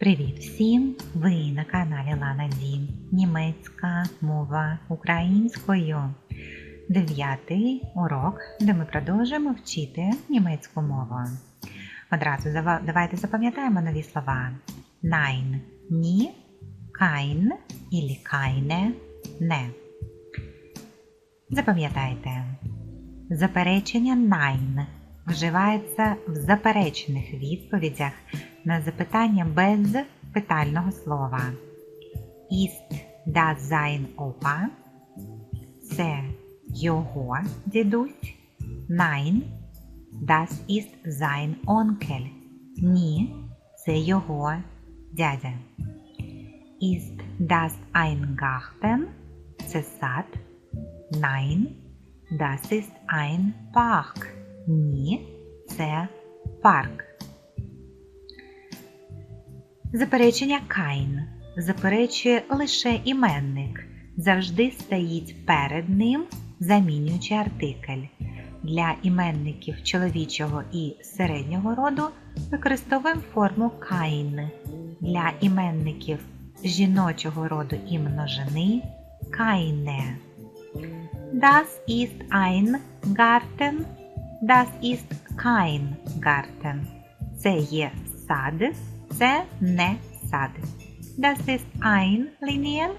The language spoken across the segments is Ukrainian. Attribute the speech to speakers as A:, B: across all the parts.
A: Привіт всім! Ви на каналі Лана Дім. Німецька мова українською. Дев'ятий урок, де ми продовжуємо вчити німецьку мову. Одразу давайте запам'ятаємо нові слова. Nein – ні, kein ілі keine – не. Запам'ятайте. Заперечення nein вживається в заперечених відповідях на запитання без питального слова. Ist das sein Opa? Це його дідусь? Nein, das ist sein Onkel. Ні, це його дядя. Ist das ein Garten? Це сад? Nein, das ist ein Park. Ні, це парк. Заперечення Кайн заперечує лише іменник, завжди стоїть перед ним, замінюючи артикль. Для іменників чоловічого і середнього роду використовуємо форму кайн. Для іменників жіночого роду і множини кайне. Das ist ein Garten. Das ist kein Garten. Це є сад, це не сад. Das ist ein Lineal.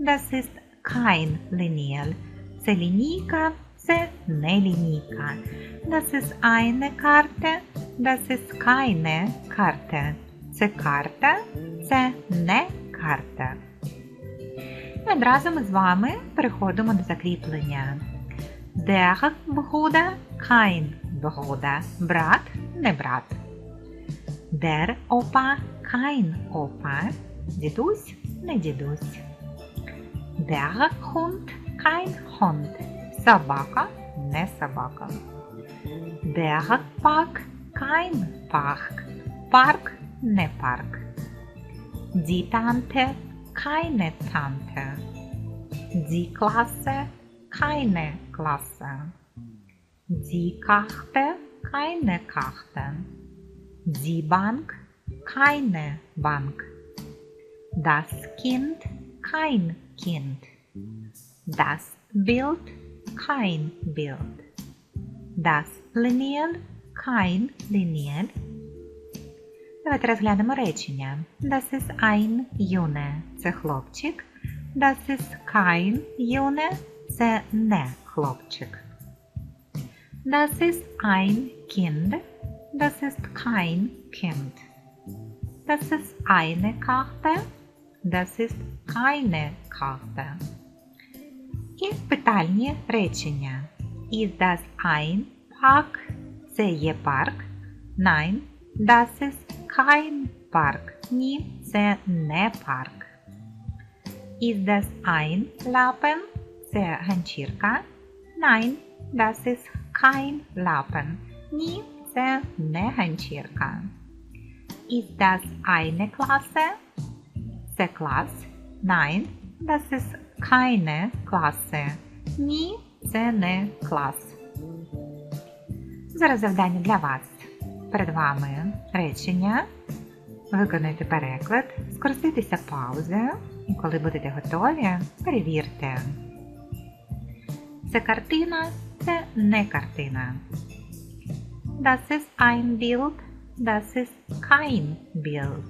A: Das ist kein Lineal. Це лінійка, це не лінійка. Das ist eine Karte. Das ist keine Karte. Це карта, це не карта. І одразу ми з вами переходимо до закріплення. Der Bruder, kein Bruder. Брат, не брат. Der Opa, kein Opa. Дідусь, не дідусь. Der Hund, kein Hund. Собака, не собака. Der Park, kein Park. Парк, не парк. Die Tante, keine Tante. Die Klasse, keine Klasse. Die Karte, keine Karte. Die Bank, keine Bank. Das Kind, kein Kind. Das Bild, kein Bild. Das Lineal, kein Lineal. Давайте розглянемо речення. Das ist ein Junge – це хлопчик. Das ist kein Junge – це не хлопчик. Das ist ein Kind. Das ist kein Kind. Das ist eine Karte. Das ist keine Karte. І питальні речення. Is das ein Park? Це є парк. Nein, das ist kein Park. Ні, це не парк. Is das ein Lappen? Це ганчірка. Nein, das ist kein Lappen. Ні, це не ганчірка. Ist das eine Klasse? Це клас. Nein, das ist keine Klasse. Ні, це не клас. Зараз завдання для вас. Перед вами речення. Виконуйте переклад, скористайтеся паузою і коли будете готові, перевірте. Це картина, це не картина. Das ist ein Bild, das ist kein Bild.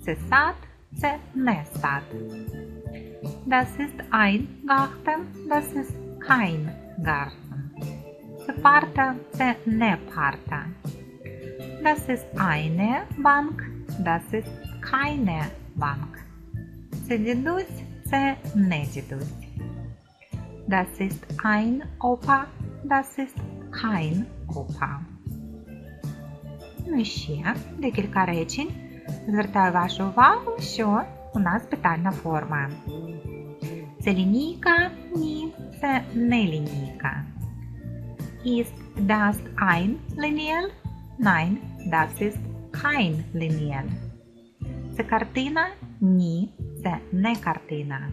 A: Cesat, cenesat. Das ist ein Garten, das ist kein Garten. Ceparta, ceneparta. Das ist eine Bank, das ist keine Bank. Cedidus, cenedidus. Das ist ein Opa, das ist kein Opa. Ну і ще декілька речень. Звертаю вашу увагу, що у нас питальна форма. Це лінійка? Ні, це не лінійка. Ist das ein Lineal? Nein, das ist kein Lineal. Це картина? Ні, це не картина.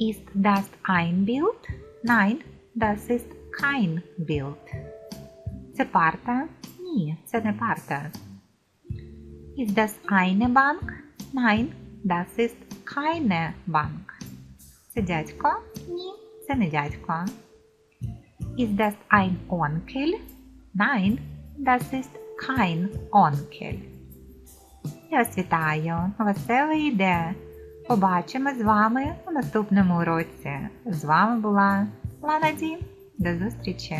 A: Ist das ein Bild? Nein, das ist kein Bild. Це парта? Ні, це не парта. Ist das eine Bank? Nein, das ist keine Bank. Це дядько? Ні, це не дядько. Ist das ein Onkel? Nein, das ist kein Onkel. Я вас вітаю. Веселий йде. Побачимо з вами у наступному уроці. З вами була Лана Ді. До зустрічі!